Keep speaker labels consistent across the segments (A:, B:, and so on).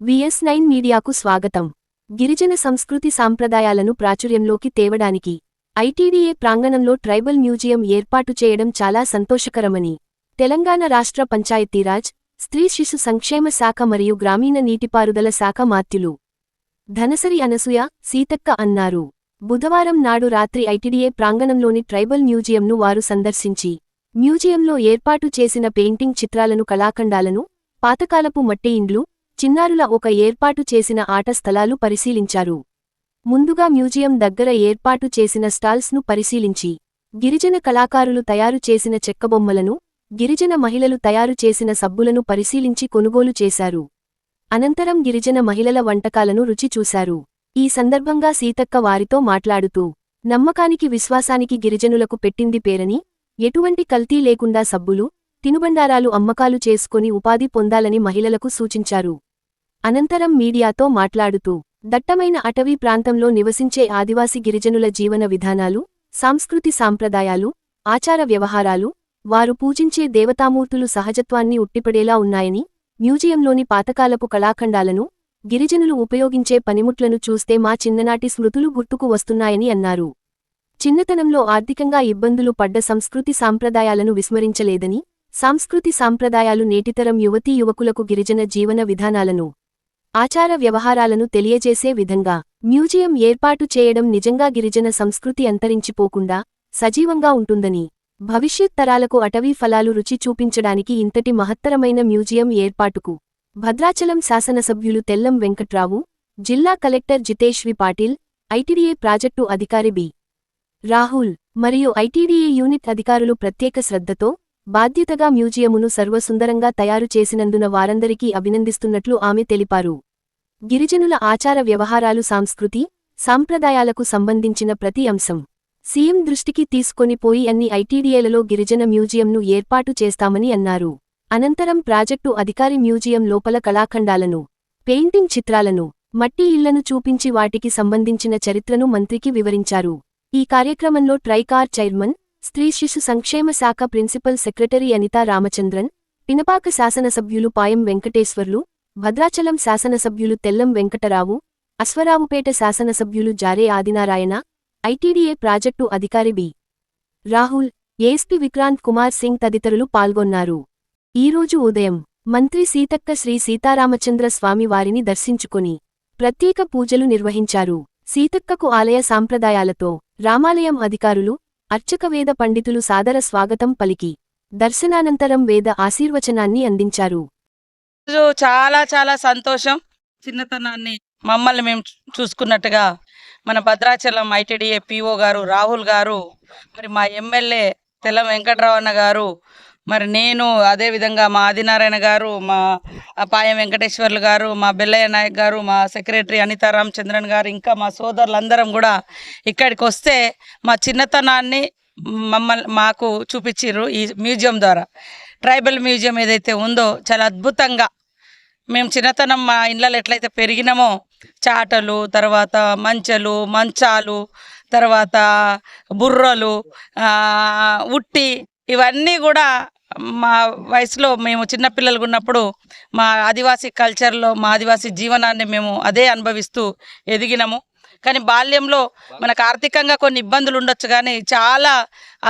A: VS nine మీడియాకు స్వాగతం. గిరిజన సంస్కృతి సాంప్రదాయాలను ప్రాచుర్యంలోకి తేవడానికి ఐటీడీఏ ప్రాంగణంలో ట్రైబల్ మ్యూజియం ఏర్పాటు చేయడం చాలా సంతోషకరమని తెలంగాణ రాష్ట్ర పంచాయతీరాజ్ స్త్రీ శిశు సంక్షేమ శాఖ మరియు గ్రామీణ నీటిపారుదల శాఖ మాత్యులు ధనసరి అనసూయ సీతక్క అన్నారు. బుధవారం నాడు రాత్రి ఐటీడీఏ ప్రాంగణంలోని ట్రైబల్ మ్యూజియంను వారు సందర్శించి మ్యూజియంలో ఏర్పాటు చేసిన పెయింటింగ్ చిత్రాలను కళాఖండాలను పాతకాలపు మట్టి ఇండ్లు చిన్నారుల ఒక ఏర్పాటు చేసిన ఆట స్థలాలు పరిశీలించారు. ముందుగా మ్యూజియం దగ్గర ఏర్పాటు చేసిన స్టాల్స్ను పరిశీలించి గిరిజన కళాకారులు తయారు చేసిన చెక్కబొమ్మలను గిరిజన మహిళలు తయారు చేసిన సబ్బులను పరిశీలించి కొనుగోలు చేశారు. అనంతరం గిరిజన మహిళల వంటకాలను రుచి చూశారు. ఈ సందర్భంగా సీతక్క వారితో మాట్లాడుతూ నమ్మకానికి విశ్వాసానికి గిరిజనులకు పెట్టింది పేరని ఎటువంటి కల్తీ లేకుండా సబ్బులు తినుబండారాలు అమ్మకాలు చేసుకొని ఉపాధి పొందాలని మహిళలకు సూచించారు. అనంతరం మీడియాతో మాట్లాడుతూ దట్టమైన అటవీ ప్రాంతంలో నివసించే ఆదివాసి గిరిజనుల జీవన విధానాలు సాంస్కృతి సాంప్రదాయాలు ఆచార వ్యవహారాలు వారు పూజించే దేవతామూర్తులు సహజత్వాన్ని ఉట్టిపడేలా ఉన్నాయని మ్యూజియంలోని పాతకాలపు కళాఖండాలను గిరిజనులు ఉపయోగించే పనిముట్లను చూస్తే మా చిన్ననాటి స్మృతులు గుర్తుకు వస్తున్నాయని అన్నారు. చిన్నతనంలో ఆర్థికంగా ఇబ్బందులు పడ్డ సంస్కృతి సాంప్రదాయాలను విస్మరించలేదని సాంస్కృతి సాంప్రదాయాలు నేటితరం యువతీ యువకులకు గిరిజన జీవన విధానాలను ఆచార వ్యవహారాలను తెలియజేసే విధంగా మ్యూజియం ఏర్పాటు చేయడం నిజంగా గిరిజన సంస్కృతి అంతరించిపోకుండా సజీవంగా ఉంటుందని భవిష్యత్ తరాలకు అటవీ ఫలాలు రుచి చూపించడానికి ఇంతటి మహత్తరమైన మ్యూజియం ఏర్పాటుకు భద్రాచలం శాసనసభ్యులు తెల్లం వెంకట్రావు జిల్లా collector Jitesh V Patil ITDA project అధికారి బి. రాహుల్ మరియు ఐటీడీఏ యూనిట్ అధికారులు ప్రత్యేక శ్రద్ధతో బాధ్యతగా మ్యూజియమును సర్వసుందరంగా తయారు చేసినందున వారందరికీ అభినందిస్తున్నట్లు ఆమె తెలిపారు. గిరిజనుల ఆచార వ్యవహారాలు సాంస్కృతి సాంప్రదాయాలకు సంబంధించిన ప్రతి అంశం సీఎం దృష్టికి తీసుకొని పోయి అన్ని ఐటీడీఏలలో గిరిజన మ్యూజియంను ఏర్పాటు చేస్తామని అన్నారు. అనంతరం ప్రాజెక్టు అధికారి మ్యూజియం లోపల కళాఖండాలను పెయింటింగ్ చిత్రాలను మట్టి ఇళ్ళను చూపించి వాటికి సంబంధించిన చరిత్రను మంత్రికి వివరించారు. ఈ కార్యక్రమంలో ట్రైకార్ చైర్మన్ స్త్రీ శిశు సంక్షేమ శాఖ ప్రిన్సిపల్ సెక్రటరీ అనితా రామచంద్రన్ పినపాక శాసనసభ్యులు పాయం వెంకటేశ్వర్లు భద్రాచలం శాసనసభ్యులు తెల్లం వెంకటరావు అశ్వరావుపేట శాసనసభ్యులు జారే ఆదినారాయణ ఐటీడీఏ ప్రాజెక్టు అధికారి బి. రాహుల్ ఏఎస్పీ విక్రాంత్ కుమార్ సింగ్ తదితరులు పాల్గొన్నారు. ఈరోజు ఉదయం మంత్రి సీతక్క శ్రీ సీతారామచంద్ర స్వామి వారిని ప్రత్యేక పూజలు నిర్వహించారు. సీతక్కకు ఆలయ సాంప్రదాయాలతో రామాలయం అధికారులు అర్చక వేద పండితులు సాదర స్వాగతం పలికి. దర్శనానంతరం వేద ఆశీర్వచనాన్ని అందించారు.
B: చాలా చాలా సంతోషం. చిన్నతనాన్ని మమ్మల్ని మేము చూసుకున్నట్టుగా మన భద్రాచలం ఐటీడీఏ పిఓ గారు రాహుల్ గారు మరి మా ఎమ్మెల్యే తెల్ల వెంకట్రావు అన్న గారు మరి నేను అదే విధంగా మా ఆదినారాయణ గారు మా పాయం వెంకటేశ్వర్లు గారు మా బెల్లయ్య నాయక్ గారు మా సెక్రటరీ అనితా రామచంద్రన్ గారు ఇంకా మా సోదరులందరం కూడా ఇక్కడికి వస్తే మా చిన్నతనాన్ని మమ్మల్ని మాకు చూపించిర్రు ఈ మ్యూజియం ద్వారా. ట్రైబల్ మ్యూజియం ఏదైతే ఉందో చాలా అద్భుతంగా మేము చిన్నతనం మా ఇళ్ళలో ఎట్లయితే పెరిగినామో చాటలు తర్వాత మంచలు మంచాలు తర్వాత బుర్రలు ఉట్టి ఇవన్నీ కూడా మా వయసులో మేము చిన్నపిల్లలు ఉన్నప్పుడు మా ఆదివాసీ కల్చర్లో మా ఆదివాసీ జీవనాన్ని మేము అదే అనుభవిస్తూ ఎదిగినాము. కానీ బాల్యంలో మనకు ఆర్థికంగా కొన్ని ఇబ్బందులు ఉండొచ్చు కానీ చాలా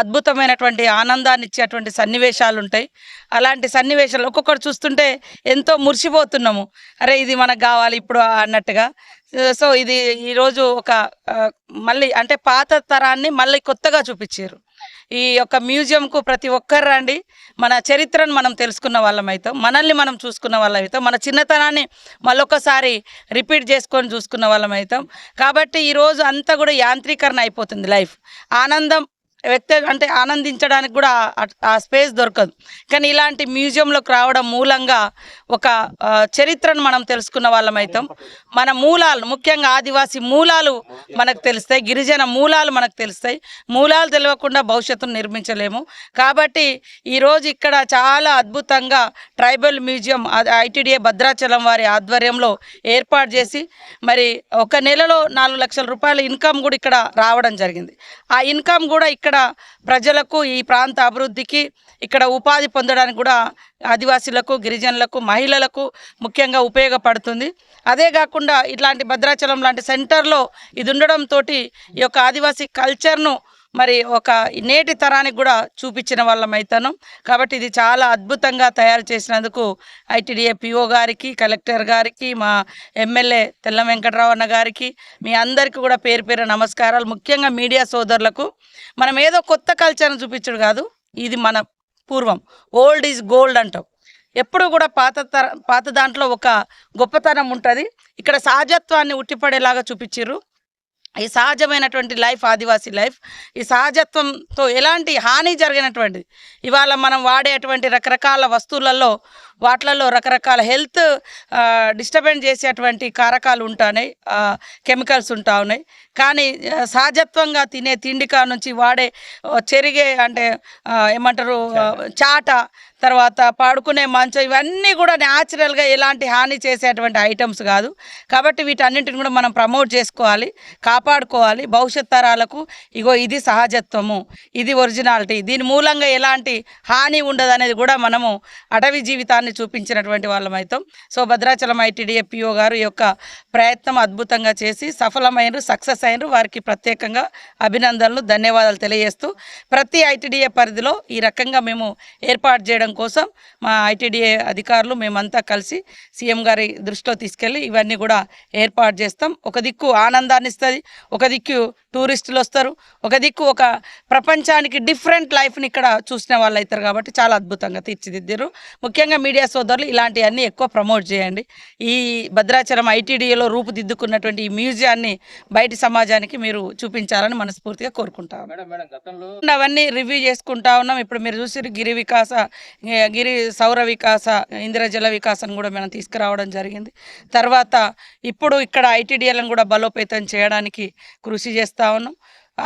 B: అద్భుతమైనటువంటి ఆనందాన్ని ఇచ్చేటువంటి సన్నివేశాలు ఉంటాయి అలాంటి సన్నివేశాలు ఒక్కొక్కటి చూస్తుంటే ఎంతో మురిసిపోతున్నాము. అరే ఇది మనకు కావాలి ఇప్పుడు అన్నట్టుగా. సో ఇది ఈరోజు ఒక మళ్ళీ అంటే పాత తరాన్ని మళ్ళీ కొత్తగా చూపించారు. ఈ యొక్క మ్యూజియంకు ప్రతి ఒక్కరు రండి. మన చరిత్రను మనం తెలుసుకున్న వాళ్ళం అవుతాం మనల్ని మనం చూసుకున్న వాళ్ళం అవుతాం మన చిన్నతనాన్ని మళ్ళొకసారి రిపీట్ చేసుకొని చూసుకున్న వాళ్ళం అవుతాం కాబట్టి ఈరోజు అంతా కూడా యాంత్రీకరణ అయిపోతుంది లైఫ్. ఆనందం వ్యక్తి అంటే ఆనందించడానికి కూడా ఆ- స్పేస్ దొరకదు. కానీ ఇలాంటి మ్యూజియంలోకి రావడం మూలంగా ఒక చరిత్రను మనం తెలుసుకున్న వాళ్ళం అవుతాం మన మూలాలు ముఖ్యంగా ఆదివాసీ మూలాలు మనకు తెలుస్తాయి గిరిజన మూలాలు మనకు తెలుస్తాయి. మూలాలు తెలియకుండా భవిష్యత్తును నిర్మించలేము. కాబట్టి ఈరోజు ఇక్కడ చాలా అద్భుతంగా ట్రైబల్ మ్యూజియం ఐటీడీఏ భద్రాచలం వారి ఆధ్వర్యంలో ఏర్పాటు చేసి మరి ఒక నెలలో నాలుగు లక్షల రూపాయల ఇన్కమ్ కూడా ఇక్కడ రావడం జరిగింది. ఆ ఇన్కమ్ కూడా ఇక్కడ ఇక్కడ ప్రజలకు ఈ ప్రాంత అభివృద్ధికి ఇక్కడ ఉపాధి పొందడానికి కూడా ఆదివాసీలకు గిరిజనులకు మహిళలకు ముఖ్యంగా ఉపయోగపడుతుంది. అదే కాకుండా ఇట్లాంటి భద్రాచలం లాంటి సెంటర్లో ఇది ఉండడంతో ఈ యొక్క ఆదివాసీ కల్చర్ను మరి ఒక నేటి తరానికి కూడా చూపించిన వాళ్ళం అవుతాను కాబట్టి ఇది చాలా అద్భుతంగా తయారు చేసినందుకు ఐటీడీఏ పిఓ గారికి కలెక్టర్ గారికి మా ఎమ్మెల్యే తెల్ల వెంకటరావు అన్న గారికి మీ అందరికీ కూడా పేరు పేరు నమస్కారాలు. ముఖ్యంగా మీడియా సోదరులకు మనం ఏదో కొత్త కల్చర్ను చూపించడు కాదు ఇది మన పూర్వం. ఓల్డ్ ఈజ్ గోల్డ్ అంటాం. ఎప్పుడు కూడా పాత తర పాత దాంట్లో ఒక గొప్పతనం ఉంటుంది. ఇక్కడ సహజత్వాన్ని ఉట్టిపడేలాగా చూపించారు ఈ సహజమైనటువంటి లైఫ్ ఆదివాసీ లైఫ్ ఈ సహజత్వంతో ఎలాంటి హాని జరిగినటువంటిది? ఇవాళ మనం వాడేటువంటి రకరకాల వస్తువులలో వాటిలలో రకరకాల హెల్త్ డిస్టర్బెన్స్ చేసేటువంటి కారకాలు ఉంటున్నాయి కెమికల్స్ ఉంటా ఉన్నాయి. కానీ సహజత్వంగా తినే తిండికా నుంచి వాడే చెరిగే అంటే ఏమంటారు చాట. తర్వాత పాడుకునే మంచం ఇవన్నీ కూడా న్యాచురల్గా ఎలాంటి హాని చేసేటువంటి ఐటమ్స్ కాదు. కాబట్టి వీటన్నింటిని కూడా మనం ప్రమోట్ చేసుకోవాలి కాపాడుకోవాలి. భవిష్యత్ తరాలకు ఇగో ఇది సహజత్వము ఇది ఒరిజినాలిటీ. దీని మూలంగా ఎలాంటి హాని ఉండదు అనేది కూడా మనము అటవీ జీవితాన్ని చూపించినటువంటి వాళ్ళమైతాం సో భద్రాచలం ఐటీడీఏ పిఓ గారు ఈ యొక్క ప్రయత్నం అద్భుతంగా చేసి సఫలమైనరు సక్సెస్ అయినరు. వారికి ప్రత్యేకంగా అభినందనలు ధన్యవాదాలు తెలియజేస్తూ ప్రతి ఐటీడీఏ పరిధిలో ఈ రకంగా మేము ఏర్పాటు చేయడం కోసం మా ఐటీడీఏ అధికారులు మేమంతా కలిసి సీఎం గారి దృష్టిలో తీసుకెళ్ళి ఇవన్నీ కూడా ఏర్పాటు చేస్తాం. ఒక దిక్కు ఆనందాన్ని ఇస్తుంది ఒక దిక్కు టూరిస్టులు వస్తారు ఒక దిక్కు ఒక ప్రపంచానికి డిఫరెంట్ లైఫ్ని ఇక్కడ చూసిన వాళ్ళు అవుతారు కాబట్టి చాలా అద్భుతంగా తీర్చిదిద్దారు ముఖ్యంగా మీడియా సోదరులు ఇలాంటివన్నీ ఎక్కువ ప్రమోట్ చేయండి. ఈ భద్రాచలం ఐటీడీఏలో రూపుదిద్దుకున్నటువంటి ఈ మ్యూజియాన్ని బయటి సమాజానికి మీరు చూపించాలని మనస్ఫూర్తిగా కోరుకుంటాం. అవన్నీ రివ్యూ చేసుకుంటా ఉన్నాం. ఇప్పుడు మీరు చూసి గిరి వికాస గిరి సౌర వికాస ఇంద్రజల వికాసం కూడా మనం తీసుకురావడం జరిగింది. తర్వాత ఇప్పుడు ఇక్కడ ఐటీడీఎలను కూడా బలోపేతం చేయడానికి కృషి చేస్తూ ఉన్నాం.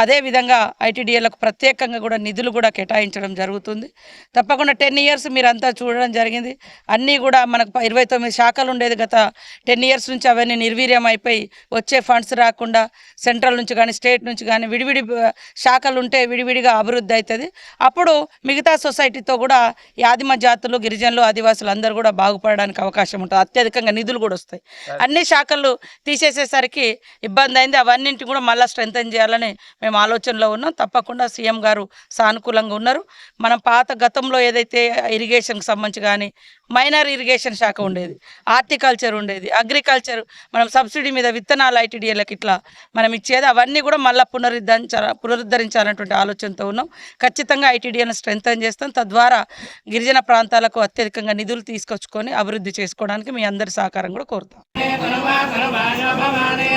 B: అదేవిధంగా ఐటీడీఏలకు ప్రత్యేకంగా కూడా నిధులు కూడా కేటాయించడం జరుగుతుంది. తప్పకుండా టెన్ ఇయర్స్ మీరంతా చూడడం జరిగింది. అన్నీ కూడా మనకు ఇరవై తొమ్మిది శాఖలు ఉండేది గత టెన్ ఇయర్స్ నుంచి అవన్నీ నిర్వీర్యం అయిపోయి వచ్చే ఫండ్స్ రాకుండా సెంట్రల్ నుంచి కానీ స్టేట్ నుంచి కానీ విడివిడి శాఖలు ఉంటే విడివిడిగా అభివృద్ధి అవుతుంది అప్పుడు మిగతా సొసైటీతో కూడా ఈ ఆదిమ జాతులు గిరిజనులు ఆదివాసులు అందరూ కూడా బాగుపడడానికి అవకాశం ఉంటుంది. అత్యధికంగా నిధులు కూడా వస్తాయి. అన్ని శాఖలు తీసేసేసరికి ఇబ్బంది అయింది. అవన్నింటిని కూడా మళ్ళీ స్ట్రెంగ్తన్ చేయాలని మేము ఆలోచనలో ఉన్నాం. తప్పకుండా సీఎం గారు సానుకూలంగా ఉన్నారు. మనం పాత గతంలో ఏదైతే ఇరిగేషన్కి సంబంధించి కానీ మైనర్ ఇరిగేషన్ శాఖ ఉండేది. హార్టికల్చర్ ఉండేది. అగ్రికల్చర్ మనం సబ్సిడీ మీద విత్తనాలు ఐటీడీఏలకు ఇట్లా మనం ఇచ్చేది. అవన్నీ కూడా మళ్ళీ పునరుద్ధరించాల పునరుద్ధరించాలన్నటువంటి ఆలోచనతో ఉన్నాం. ఖచ్చితంగా ఐటీడీఏను స్ట్రెంగ్తన్ చేస్తాం. తద్వారా గిరిజన ప్రాంతాలకు అత్యధికంగా నిధులు తీసుకొచ్చుకొని అభివృద్ధి చేసుకోవడానికి మీ అందరి సహకారం కూడా కోరుతాం.
C: భవానే